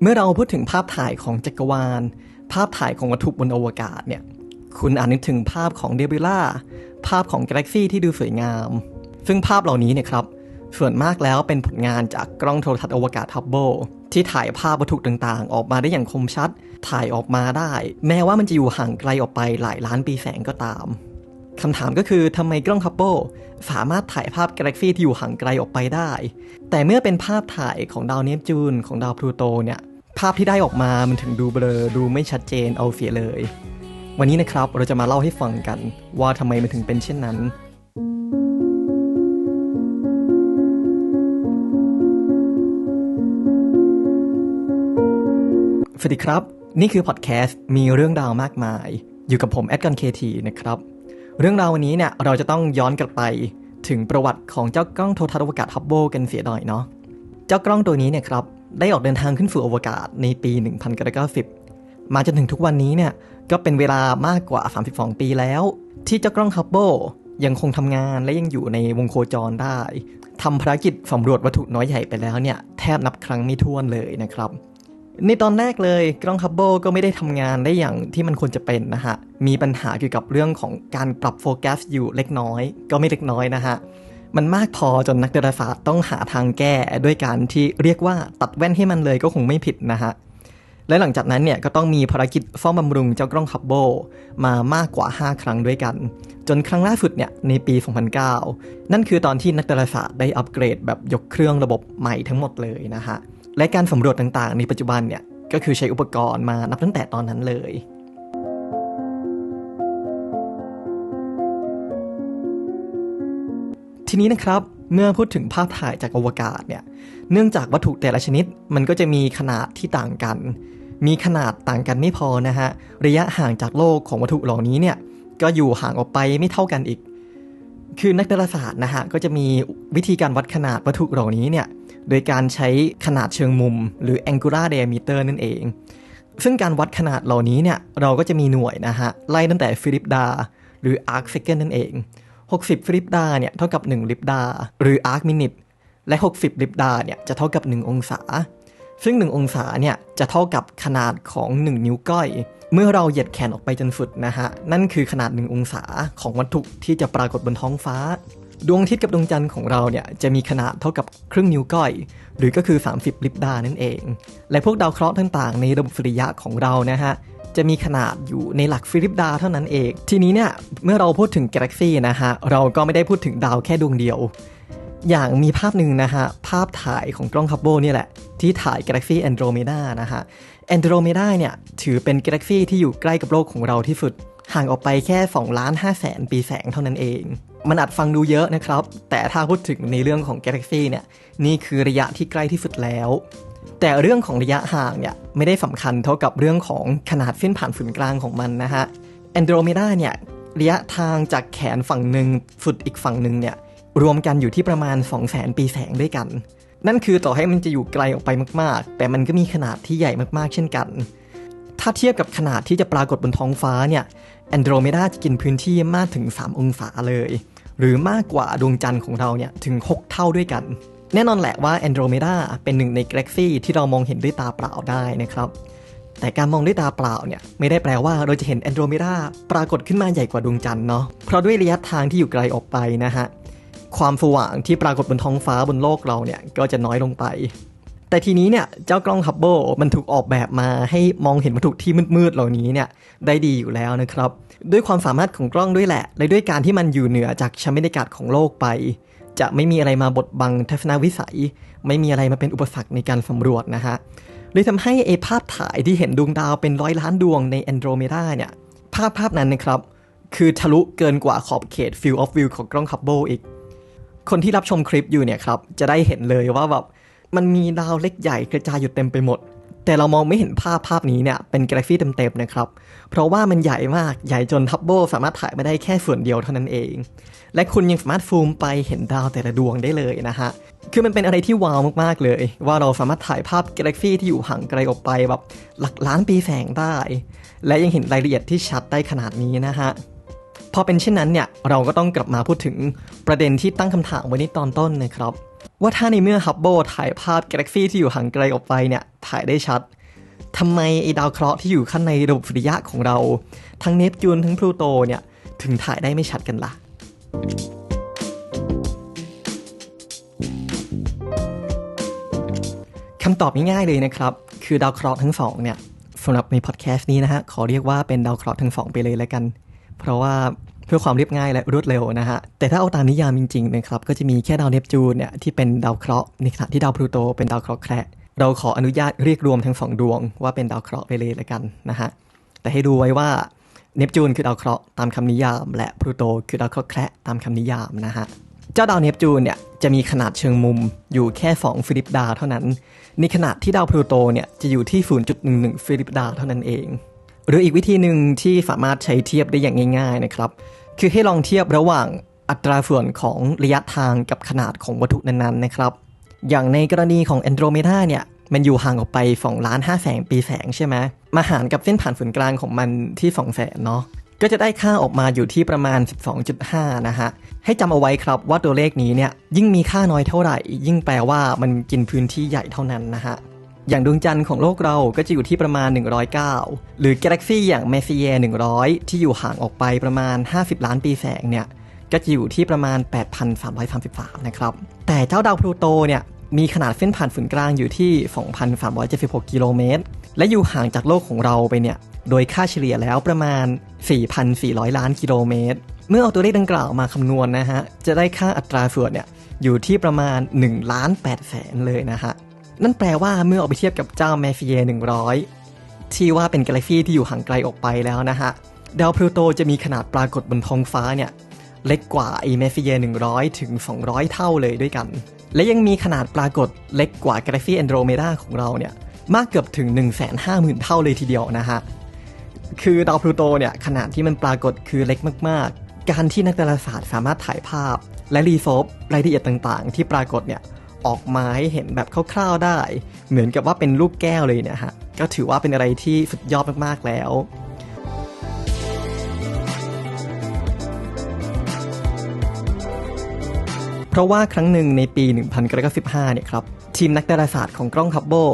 เมื่อเราพูดถึงภาพถ่ายของจักรวาล ภาพถ่ายของวัตถุบนอวกาศเนี่ย คุณอาจนึกถึงภาพของเดบิล่า ภาพของกาแล็กซี่ที่ดูสวยงาม ซึ่งภาพเหล่านี้เนี่ยครับ ส่วนมากแล้วเป็นผลงานจากกล้องโทรทัศน์อวกาศฮับเบิลที่ถ่ายภาพวัตถุต่างๆ ออกมาได้อย่างคมชัด ถ่ายออกมาได้ แม้ว่ามันจะอยู่ห่างไกลออกไปหลายล้านปีแสงก็ตาม คำถามก็คือทำไมกล้องฮับเบิลสามารถถ่ายภาพกาแล็กซี่ที่อยู่ห่างไกลออกไปได้ แต่เมื่อเป็นภาพถ่ายของดาวเนปจูนของดาวพลูโตเนี่ยภาพที่ได้ออกมามันถึงดูเบลอดูไม่ชัดเจนเอาเสียเลย วันนี้นะครับเราจะมาเล่าให้ฟังกันว่าทำไมมันถึงเป็นเช่นนั้นสวัสดีครับ นี่คือพอดแคสต์มีเรื่องราวมากมาย อยู่กับผมแอดกันเคทีนะครับ เรื่องราววันนี้เนี่ยเราจะต้องย้อนกลับไปถึงประวัติของเจ้ากล้องโทรทัศน์อวกาศฮับเบิลกันเสียหน่อยเนาะ เจ้ากล้องตัวนี้เนี่ยครับได้ออกเดินทางขึ้นสู่อวกาศในปี 1990 มาจนถึงทุกวันนี้เนี่ยก็เป็นเวลามากกว่า 32 ปีแล้ว ที่เจ้ากล้องฮับเบิลยังคงทำงานและยังอยู่ในวงโคจรได้ทำภารกิจสำรวจวัตถุน้อยใหญ่ไปแล้วเนี่ยแทบนับครั้งไม่ถ้วนเลยนะครับ ในตอนแรกเลยกล้องฮับเบิลก็ไม่ได้ทำงานได้อย่างที่มันควรจะเป็นนะฮะ มีปัญหาเกี่ยวกับเรื่องของการปรับโฟกัสอยู่เล็กน้อย ก็ไม่เล็กน้อยนะฮะ มันมากพอจนนักดาราศาสตร์ต้องหาทางแก้ด้วยการที่เรียกว่าตัดแว่นให้มันเลยก็คงไม่ผิดนะฮะ และหลังจากนั้นเนี่ยก็ต้องมีภารกิจซ่อมบำรุงเจ้ากล้องฮับเบิลมามากกว่า 5 ครั้งด้วยกัน จนครั้งล่าสุดเนี่ยในปี 2009 นั่นคือตอนที่นักดาราศาสตร์ได้อัปเกรดแบบยกเครื่องระบบใหม่ทั้งหมดเลยนะฮะ และการสำรวจต่างๆ ในปัจจุบันเนี่ยก็คือใช้อุปกรณ์มานับตั้งแต่ตอนนั้นเลย ทีนี้นะครับเมื่อพูดถึงภาพถ่ายจากอวกาศเนี่ย เนื่องจากวัตถุแต่ละชนิดมันก็จะมีขนาดที่ต่างกัน มีขนาดต่างกันไม่พอนะฮะ ระยะห่างจากโลกของวัตถุเหล่านี้เนี่ย ก็อยู่ห่างออกไปไม่เท่ากันอีก คือนักดาราศาสตร์นะฮะ ก็จะมีวิธีการวัดขนาดวัตถุเหล่านี้เนี่ย โดยการใช้ขนาดเชิงมุม หรือ angular diameter นั่นเอง ซึ่งการวัดขนาดเหล่านี้เนี่ย เราก็จะมีหน่วยนะฮะ ไล่ตั้งแต่ฟิลิปดา หรือ arc second นั่นเอง 60 ฟิลิปดาเนี่ย เท่ากับ 1 ลิปดา หรือ arc minute และ 60 ลิปดาเนี่ย จะเท่ากับ 1 องศา ซึ่ง 1 องศาเนี่ย จะเท่ากับขนาดของ 1 นิ้วก้อย เมื่อเราเหยียดแขนออกไปจนสุดนะฮะ นั่นคือขนาด 1 องศาของวัตถุที่จะปรากฏบนท้องฟ้า ดวงอาทิตย์กับดวงจันทร์ของเราเนี่ยจะมีขนาดเท่ากับครึ่งนิ้วก้อย หรือก็คือ 30 ลิปดานั่นเอง และพวกดาวเคราะห์ต่างๆ ในระบบสุริยะของเรานะฮะจะมีขนาดอยู่ในหลักฟิลิปดาเท่านั้นเอง ทีนี้เนี่ยเมื่อเราพูดถึงกาแล็กซี่นะฮะเราก็ไม่ได้พูดถึงดาวแค่ดวงเดียว อย่างมีภาพหนึ่งนะฮะภาพถ่ายของกล้องฮับเบิลเนี่ยแหละที่ถ่ายกาแล็กซี่แอนโดรเมดานะฮะแอนโดรเมดาเนี่ยถือเป็นกาแล็กซี่ที่อยู่ใกล้กับโลกของเราที่สุดห่างออกไปแค่2ล้าน5แสนปีแสงเท่านั้นเอง มันอาจฟังดูเยอะนะครับ แต่ถ้าพูดถึงในเรื่องของกาแล็กซี่เนี่ย นี่คือระยะที่ใกล้ที่สุดแล้ว แต่เรื่องของระยะห่างเนี่ยไม่ได้สำคัญเท่ากับเรื่องของขนาดเส้นผ่านศูนย์กลางของมันนะฮะแอนโดรเมดาเนี่ยระยะทางจากแขนฝั่งหนึ่งสุดอีกฝั่งหนึ่งเนี่ยรวมกันอยู่ที่ประมาณ 2 0 0แสนปีแสงด้วยกัน นั่นคือต่อให้มันจะอยู่ไกลออกไปมาก ๆ แต่มันก็มีขนาดที่ใหญ่มากๆ เช่นกัน ถ้าเทียบกับขนาดที่จะปรากฏบนท้องฟ้าเนี่ยแอนโดรเมดาจะกินพื้นที่มากถึง 3 องศาเลย หรือมากกว่าดวงจันทร์ของเราเนี่ยถึง 6 เท่าด้วยกัน แน่นอนแหละว่าแอนโดรเมดาเป็นหนึ่งในกาแล็กซี่ที่เรามองเห็นด้วยตาเปล่าได้นะครับแต่การมองด้วยตาเปล่าเนี่ยไม่ได้แปลว่าเราจะเห็นแอนโดรเมดาปรากฏขึ้นมาใหญ่กว่าดวงจันทร์เนาะเพราะด้วยระยะทางที่อยู่ไกลออกไปนะฮะความสว่างที่ปรากฏบนท้องฟ้าบนโลกเราเนี่ยก็จะน้อยลงไป แต่ทีนี้เนี่ยเจ้ากล้องฮับเบิลมันถูกออกแบบมาให้มองเห็นวัตถุที่มืดๆเหล่านี้เนี่ยได้ดีอยู่แล้วนะครับ ด้วยความสามารถของกล้องด้วยแหละ และด้วยการที่มันอยู่เหนือจากชั้นบรรยากาศของโลกไป จะไม่มีอะไรมาบดบังทัศนวิสัย ไม่มีอะไรมาเป็นอุปสรรคในการสำรวจนะฮะเลยทำให้ไอภาพถ่ายที่เห็นดวงดาวเป็นร้อยล้านดวงในแอนโดรเมดาเนี่ยภาพภาพนั้นนะครับคือทะลุเกินกว่าขอบเขต field of view ของกล้องฮับเบิลอีกคนที่รับชมคลิปอยู่เนี่ยครับจะได้เห็นเลยว่าแบบ มันมีดาวเล็กใหญ่กระจายอยู่เต็มไปหมด แต่เรามองไม่เห็นภาพภาพนี้เนี่ยเป็นกราแล็กซี่เต็มๆนะครับ เพราะว่ามันใหญ่มากใหญ่จนฮับเบิลสามารถถ่ายมาได้แค่ส่วนเดียวเท่านั้นเอง และคุณยังสามารถซูมไปเห็นดาวแต่ละดวงได้เลยนะฮะคือมันเป็นอะไรที่ว้าวมากๆเลย ว่าเราสามารถถ่ายภาพกาแล็กซี่ที่อยู่ห่างไกลออกไปแบบหลักล้านปีแสงได้ และยังเห็นรายละเอียดที่ชัดได้ขนาดนี้นะฮะพอเป็นเช่นนั้นเนี่ยเราก็ต้องกลับมาพูดถึงประเด็นที่ตั้งคำถามไว้ในตอนต้นนะครับ ว่าถ้าในเมื่อฮับเบิลถ่ายภาพกาแล็กซี่ที่อยู่ห่างไกลออกไปเนี่ยถ่ายได้ชัดทำไมไอดาวเคราะห์ที่อยู่ข้างในระบบสุริยะของเรา ทั้งเนปจูนทั้งพลูโตเนี่ยถึงถ่ายได้ไม่ชัดกันละ่ะคำตอบง่ายๆเลยนะครับ คือดาวเคราะห์ทั้งสองเนี่ยสำหรับในพอดแคสต์นี้นะฮะ ขอเรียกว่าเป็นดาวเคราะห์ทั้งสองไปเลยแล้วกัน เพราะว่า เพื่อความเรียบง่ายและรวดเร็วนะฮะ แต่ถ้าเอาตามนิยามจริงๆนะครับก็จะมีแค่ดาวเนปจูนเนี่ยที่เป็นดาวเคราะห์ในขณะที่ดาวพลูโตเป็นดาวเคราะห์แคระเราขออนุญาตเรียกรวมทั้งสองดวงว่าเป็นดาวเคราะห์ไปเลยล้วกันนะฮะแต่ให้ดูไว้ว่าเนปจูนคือดาวเคราะห์ตามคำนิยาม และพลูโตคือดาวเคราะห์แคระตามคำนิยามนะฮะเจ้าดาวเนปจูนเนี่ยจะมีขนาดเชิงมุมอยู่แค่ 2 ฟิลิปดาเท่านั้น ในขณะที่ดาวพลูโตเนี่ยจะอยู่ที่ 0.11 ฟิลิปดาเท่านั้นเอง หรืออีกวิธีหนึ่งที่สามารถใช้เทียบได้อย่างง่าย ๆนะครับ คือให้ลองเทียบระหว่างอัตราส่วนของระยะทางกับขนาดของวัตถุนั้นๆนะครับ อย่างในกรณีของแอนโดรเมดาเนี่ยมันอยู่ห่างออกไป2ล้าน5แสนปีแสงใช่ไหมมาหารกับเส้นผ่านศูนย์กลางของมันที่2แสนเนาะก็จะได้ค่าออกมาอยู่ที่ประมาณ 12.5 นะฮะ ให้จำเอาไว้ครับว่าตัวเลขนี้เนี่ยยิ่งมีค่าน้อยเท่าไหร่ ยิ่งแปลว่ามันกินพื้นที่ใหญ่เท่านั้นนะฮะ อย่างดวงจันทร์ของโลกเราก็จะอยู่ที่ประมาณ 109 หรือกาแล็กซี่อย่างเมซิเย100 ที่อยู่ห่างออกไปประมาณ 50 ล้านปีแสงเนี่ยก็จะอยู่ที่ประมาณ 8,333 นะครับ แต่เจ้าดาวพลูโตเนี่ยมีขนาดเส้นผ่านศูนย์กลางอยู่ที่ 2,376 กิโลเมตร และอยู่ห่างจากโลกของเราไปเนี่ย โดยค่าเฉลี่ยแล้วประมาณ 4,400 ล้านกิโลเมตร เมื่อเอาตัวเลขดังกล่าวมาคำนวณนะฮะ จะได้ค่าอัตราส่วนเนี่ยอยู่ที่ประมาณ1ล้าน8แสนเลยนะฮะ นั่นแปลว่าเมื่อเอาไปเทียบกับเจ้าแมฟิเย100 ที่ว่าเป็นกาแล็กซี่ที่อยู่ห่างไกลออกไปแล้วนะฮะดาวพลูโตจะมีขนาดปรากฏบนท้องฟ้าเนี่ยเล็กกว่าไอแมฟิเย100 ถึง 200 เท่าเลยด้วยกัน และยังมีขนาดปรากฏเล็กกว่ากาแล็กซี่แอนโดรเมดาของเราเนี่ยมากเกือบถึง 150,000 เท่าเลยทีเดียวนะฮะคือดาวพลูโตเนี่ยขนาดที่มันปรากฏคือเล็กมาก ๆ การที่นักดาราศาสตร์สามารถถ่ายภาพ และรีโซฟรายละเอียดต่างๆ ที่ปรากฏเนี่ย ออกมาให้เห็นแบบคร่าวๆได้ เหมือนกับว่าเป็นลูกแก้วเลยเนี่ยฮะ ก็ถือว่าเป็นอะไรที่สุดยอดมากๆแล้วเพราะว่าครั้งหนึ่งในปี 1995เนี่ยครับ ทีมนักดาราศาสตร์ของกล้องฮับเบิล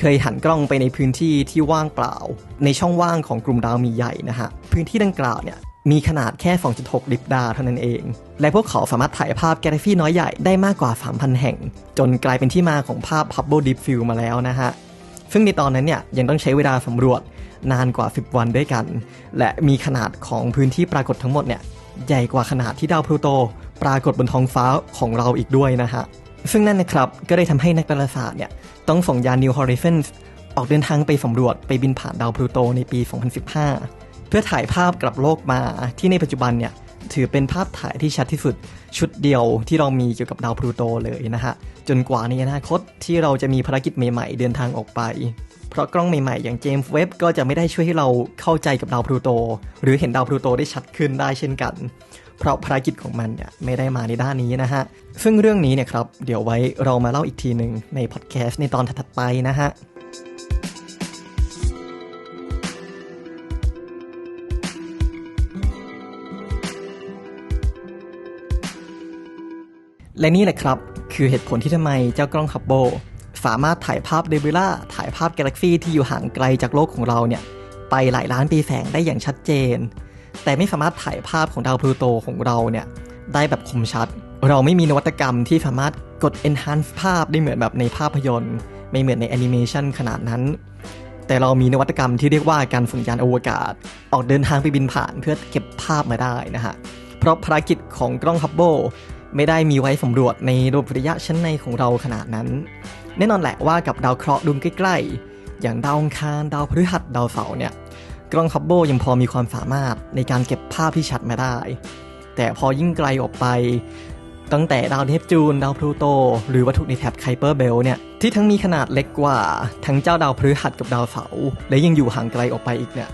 เคยหันกล้องไปในพื้นที่ที่ว่างเปล่า ในช่องว่างของกลุ่มดาวมีใหญ่นะฮะ พื้นที่ดังกล่าวเนี่ย มีขนาดแค่ 2.6 ลิบดาเท่านั้นเอง และพวกเขาสามารถถ่ายภาพแกลเล็กซี่น้อยใหญ่ได้มากกว่า 3,000 แห่ง จนกลายเป็นที่มาของภาพ Hubble Deep Field มาแล้วนะฮะ ซึ่งในตอนนั้นเนี่ยยังต้องใช้เวลาสำรวจนานกว่า 10 วันด้วยกัน และมีขนาดของพื้นที่ปรากฏทั้งหมดเนี่ยใหญ่กว่าขนาดที่ดาวพลูโต ปรากฏบนท้องฟ้าของเราอีกด้วยนะฮะ ซึ่งนั่นนะครับก็ได้ทำให้นักดาราศาสตร์เนี่ยต้องส่งยาน New Horizons ออกเดินทางไปสำรวจไปบินผ่านดาวพลูโตในปี 2015 พื่อถ่ายภาพกลับโลกมาที่ในปัจจุบันเนี่ยถือเป็นภาพถ่ายที่ชัดที่สุดชุดเดียวที่เรามีเกี่ยวกับดาวพลูโตเลยนะฮะ จนกว่าในอนาคตที่เราจะมีภารกิจใหม่ๆ เดินทางออกไป เพราะกล้องใหม่ๆ อย่างเจมส์เว็บก็จะไม่ได้ช่วยให้เราเข้าใจกับดาวพลูโต หรือเห็นดาวพลูโตได้ชัดขึ้นได้เช่นกัน เพราะภารกิจของมันเนี่ยไม่ได้มาในด้านนี้นะฮะ ซึ่งเรื่องนี้เนี่ยครับเดี๋ยวไว้เรามาเล่าอีกทีหนึ่งในพอดแคสต์ในตอนถัดไปนะฮะ และนี่แหละครับ คือเหตุผลที่ทำไมเจ้ากล้องฮับเบิลสามารถถ่ายภาพเดบิล่าถ่ายภาพกาแล็กซี่ที่อยู่ห่างไกลจากโลกของเราเนี่ย ไปหลายล้านปีแสงได้อย่างชัดเจน แต่ไม่สามารถถ่ายภาพของดาวพลูโตของเราเนี่ย ได้แบบคมชัด เราไม่มีนวัตกรรมที่สามารถกด enhance ภาพได้เหมือนแบบในภาพยนตร์ ไม่เหมือนในแอนิเมชันขนาดนั้น แต่เรามีนวัตกรรมที่เรียกว่าการส่งยานอวกาศ ออกเดินทางไปบินผ่านเพื่อเก็บภาพมาได้นะฮะเพราะภารกิจของกล้องฮับเบิล ไม่ได้มีไว้สำรวจในระบบระยะชั้นในของเราขนาดนั้น แน่นอนแหละว่ากับดาวเคราะห์ดวงใกล้ๆ อย่างดาวองคารดาวพฤหัสดาวเสาร์เนี่ยกล้องฮับเบิลยังพอมีความสามารถในการเก็บภาพที่ชัดมาได้ แต่พอยิ่งไกลออกไป ตั้งแต่ดาวเนปจูน ดาวพลูโต หรือวัตถุในแถบไคเปอร์เบลเนี่ยที่ทั้งมีขนาดเล็กกว่า ทั้งเจ้าดาวพฤหัสกับดาวเสาร์และยังอยู่ห่างไกลออกไปอีกเนี่ย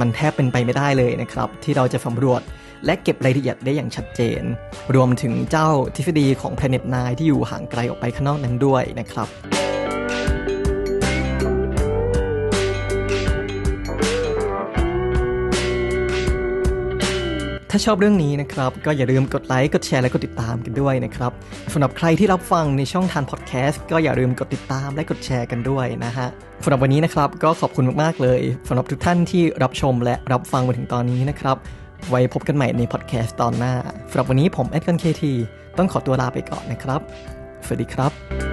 มันแทบเป็นไปไม่ได้เลยนะครับ ที่เราจะสำรวจ และเก็บรายละเอียดได้อย่างชัดเจน รวมถึงเจ้าทฤษฎีของแ Planet นที่อยู่ห่างไกลออกไปข้างนอกนั้นด้วยนะครับถ้าชอบเรื่องนี้นะครับ ก็อย่าลืมกดไลค์ กดแชร์ และกดติดตามกันด้วยนะครับสำหรับใครที่รับฟังในช่องทางพอดแคสต์ก็อย่าลืมกดติดตามและกดแชร์กันด้วยนะฮะสำหรับวันนี้นะครับก็ขอบคุณมาก ๆ เลยสำหรับทุกท่านที่รับชมและรับฟังมาถึงตอนนี้นะครับ ไว้พบกันใหม่ในพอดแคสต์ตอนหน้าสำหรับวันนี้ผมแอดกันเคทีต้องขอตัวลาไปก่อนนะครับ สวัสดีครับ